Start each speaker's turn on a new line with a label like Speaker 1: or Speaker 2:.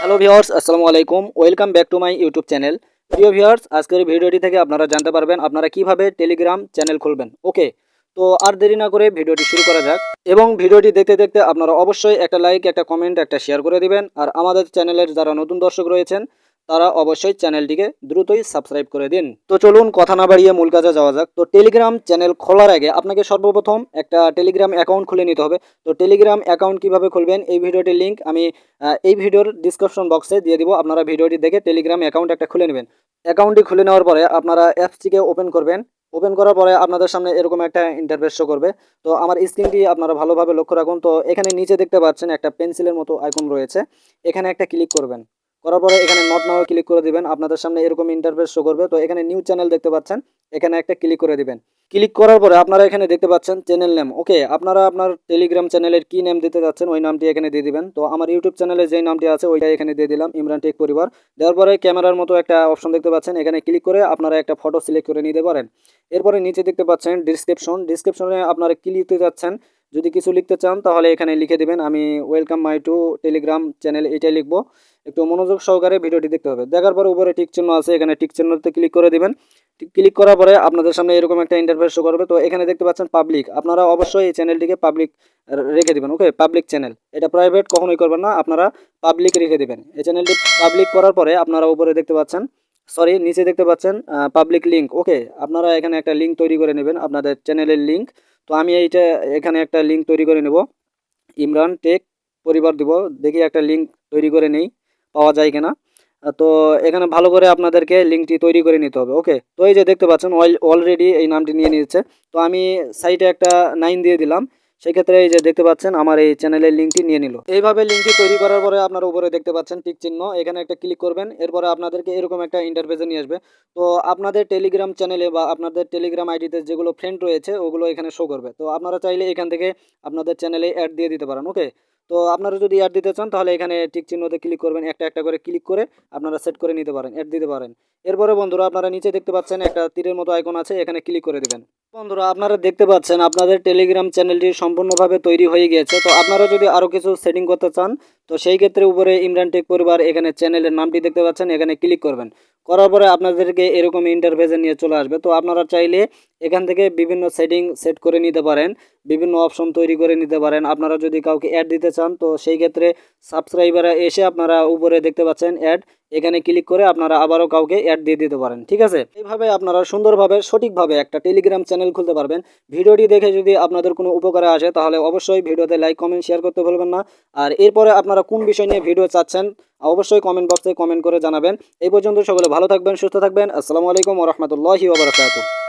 Speaker 1: Hello viewers আসসালামু আলাইকুম। Welcome back to my YouTube channel প্রিয় ভিওর্স আজকের ভিডিওটি থেকে আপনারা জানতে পারবেন আপনারা কীভাবে টেলিগ্রাম চ্যানেল খুলবেন। ওকে তো আর দেরি না করে ভিডিওটি শুরু করা যাক এবং ভিডিওটি দেখতে দেখতে আপনারা অবশ্যই একটা লাইক একটা কমেন্ট একটা শেয়ার করে দিবেন। আর আমাদের চ্যানেলের যারা নতুন দর্শক রয়েছেন তারা অবশ্যই চ্যানেলটিকে দ্রুতই সাবস্ক্রাইব করে দিন। তো চলুন, কথা না বাড়িয়ে মূল কাজে যাওয়া যাক। তো টেলিগ্রাম চ্যানেল খোলার আগে আপনাকে সর্বপ্রথম একটা টেলিগ্রাম অ্যাকাউন্ট খুলে নিতে হবে। তো টেলিগ্রাম অ্যাকাউন্ট কীভাবে খুলবেন, এই ভিডিওটির লিঙ্ক আমি এই ভিডিওর ডিসক্রিপশন বক্সে দিয়ে দিব। আপনারা ভিডিওটি দেখে টেলিগ্রাম অ্যাকাউন্ট একটা খুলে নেবেন। অ্যাকাউন্টটি খুলে নেওয়ার পরে আপনারা অ্যাপসটিকে ওপেন করবেন। ওপেন করার পরে আপনাদের সামনে এরকম একটা ইন্টারফেস শো করবে। তো আমার স্ক্রিনটি আপনারা ভালোভাবে লক্ষ্য রাখুন। তো এখানে নিচে দেখতে পাচ্ছেন একটা পেন্সিলের মতো আইকন রয়েছে। এখানে একটা ক্লিক করবেন। করার পরে এখানে নট নাও ক্লিক করে দিবেন। আপনাদের সামনে এরকম ইন্টারফেস শো করবে। তো এখানে নিউ চ্যানেল দেখতে পাচ্ছেন। এখানে একটা ক্লিক করে দিবেন। ক্লিক করার পরে আপনারা এখানে দেখতে পাচ্ছেন চ্যানেল নেম ওকে আপনারা আপনার টেলিগ্রাম চ্যানেলের কি নেম দিতে যাচ্ছেন, ওই নামটি এখানে দিয়ে দিবেন। তো আমার ইউটিউব চ্যানেলে যেই নামটি আছে, ওইটা এখানে দিয়ে দিলাম ইমরান টেক পরিবার। দেওয়ার পরে ক্যামেরার মতো একটা অপশন দেখতে পাচ্ছেন। এখানে ক্লিক করে আপনারা একটা ফটো সিলেক্ট করে নিতে পারেন। এরপরে নিচে দেখতে পাচ্ছেন ডিসক্রিপশন ডিসক্রিপশনে আপনারা কি লিখতে যাচ্ছেন? যদি কিছু লিখতে চান, তাহলে এখানে লিখে দেবেন। আমি welcome my to Telegram channel এটাই লিখব। একটু মনোযোগ সহকারে ভিডিওটি দেখতে হবে। দেখার পরে উপরে টিক চিহ্ন আছে, এখানে টিক চিহ্নতে ক্লিক করে দিবেন। ক্লিক করার পরে আপনাদের সামনে এরকম একটা ইন্টারফেস শো করবে। তো এখানে দেখতে পাচ্ছেন পাবলিক আপনারা অবশ্যই এই চ্যানেলটিকে পাবলিক রেখে দেবেন ওকে পাবলিক চ্যানেল এটা প্রাইভেট কখনোই করবেন না। আপনারা পাবলিক রেখে দেবেন। এই চ্যানেলটি পাবলিক করার পরে আপনারা উপরে দেখতে পাচ্ছেন সরি নিচে দেখতে পাচ্ছেন পাবলিক লিঙ্ক ওকে আপনারা এখানে একটা লিঙ্ক তৈরি করে নেবেন আপনাদের চ্যানেলের লিঙ্ক তো আমি এইটা এখানে একটা লিঙ্ক তৈরি করে নেব। ইমরান টেক পরিবার দিব, দেখি একটা লিঙ্ক তৈরি করে নেই, পাওয়া যায় কিনা। তো এখানে ভালো করে আপনাদেরকে লিঙ্কটি তৈরি করে নিতে হবে ওকে তো এই যে দেখতে পাচ্ছেন অলরেডি এই নামটি নিয়ে নিয়েছে। তো আমি সাইটে একটা নাইন দিয়ে দিলাম। সেক্ষেত্রে এই যে দেখতে পাচ্ছেন, আমার এই চ্যানেলের লিঙ্কটি নিয়ে নিল। এইভাবে লিঙ্কটি তৈরি করার পরে আপনার উপরে দেখতে পাচ্ছেন টিক চিহ্ন। এখানে একটা ক্লিক করবেন, এরপরে আপনাদেরকে এরকম একটা ইন্টারফেসে নিয়ে আসবে। তো আপনাদের টেলিগ্রাম চ্যানেলে বা আপনাদের টেলিগ্রাম আইডিতে যেগুলো ফ্রেন্ড রয়েছে, ওগুলো এখানে শো করবে। তো আপনারা চাইলে এখান থেকে আপনাদের চ্যানেলে অ্যাড দিয়ে দিতে পারেন ওকে তো আপনারা যদি অ্যাড দিতে চান, তাহলে এখানে টিক চিহ্নতে ক্লিক করবেন, একটা একটা করে ক্লিক করে আপনারা সেট করে নিতে পারেন অ্যাড দিতে পারেন। এরপরে বন্ধুরা, আপনারা নিচে দেখতে পাচ্ছেন একটা তীরের মতো আইকন আছে, এখানে ক্লিক করে দেবেন। বন্ধুরা, আপনারা দেখতে পাচ্ছেন আপনাদের টেলিগ্রাম চ্যানেলটি সম্পূর্ণভাবে তৈরি হয়ে গিয়েছে। তো আপনারা যদি আরও কিছু সেটিং করতে চান, তো সেই ক্ষেত্রে উপরে ইমরান টেক পরিবার এখানে চ্যানেলের নামটি দেখতে পাচ্ছেন, এখানে ক্লিক করবেন। করার পরে আপনাদেরকে এরকম ইন্টারফেসে নিয়ে চলে আসবে। তো আপনারা চাইলে এখান থেকে বিভিন্ন সেটিং সেট করে নিতে পারেন, বিভিন্ন অপশন তৈরি করে নিতে পারেন। আপনারা যদি কাউকে অ্যাড দিতে চান, তো সেই ক্ষেত্রে সাবস্ক্রাইবারে এসে আপনারা উপরে দেখতে পাচ্ছেন অ্যাড এখানে ক্লিক করে আপনারা আবারও কাউকে অ্যাড দিয়ে দিতে পারেন, ঠিক আছে? এইভাবে আপনারা সুন্দরভাবে, সঠিকভাবে একটা টেলিগ্রাম চ্যানেল খুলতে পারবেন। ভিডিওটি দেখে যদি আপনাদের কোনো উপকারে আসে, তাহলে অবশ্যই ভিডিওতে লাইক কমেন্ট শেয়ার করতে ভুলবেন না। আর এরপরে আপনারা কোন বিষয় নিয়ে ভিডিও চাচ্ছেন অবশ্যই কমেন্ট বক্সে কমেন্ট করে জানাবেন। এই পর্যন্ত সকলে ভালো থাকবেন, সুস্থ থাকবেন। আসসালামু আলাইকুম রহমতুল্লাহি ওবরাকাতুহ